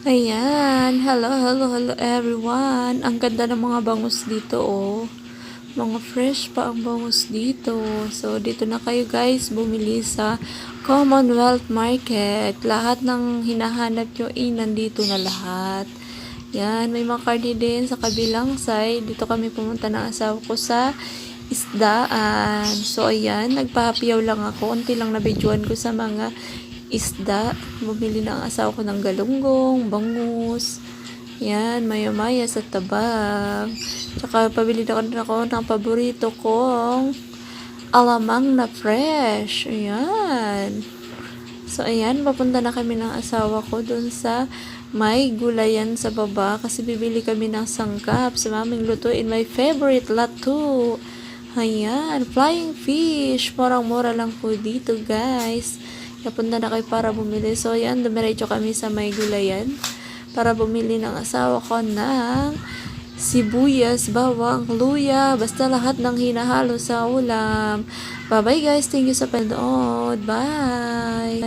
Ayan, hello, hello, hello everyone. Ang ganda ng mga bangus dito oh. Mga fresh pa ang bangus dito. So, dito na kayo guys bumili sa Commonwealth Market. Lahat ng hinahanap nyo eh, nandito na lahat. Yan, may mga karne din sa kabilang side. Dito kami pumunta ng asawa ko sa isdaan. So, ayan, nagpahapiyaw lang ako. Unti lang nabidyoan ko sa mga isda. Bumili ng asawa ko ng galunggong, bangus. Yan, maya-maya sa tabang. Tsaka, pabili na rin ako ng paborito kong alamang na fresh. Ayan. So, ayan, papunta na kami ng asawa ko dun sa may gulayan sa baba kasi bibili kami ng sangkap sa maming lutuin. My favorite lato. Ayan, flying fish. Murang-mura lang po dito, guys. Napunta na kayo para bumili. So, ayan, dumiretso kami sa may gulayan para bumili ng asawa ko ng sibuyas, bawang, luya, basta lahat ng hinahalo sa ulam. Bye-bye guys. Thank you sa panood. Bye!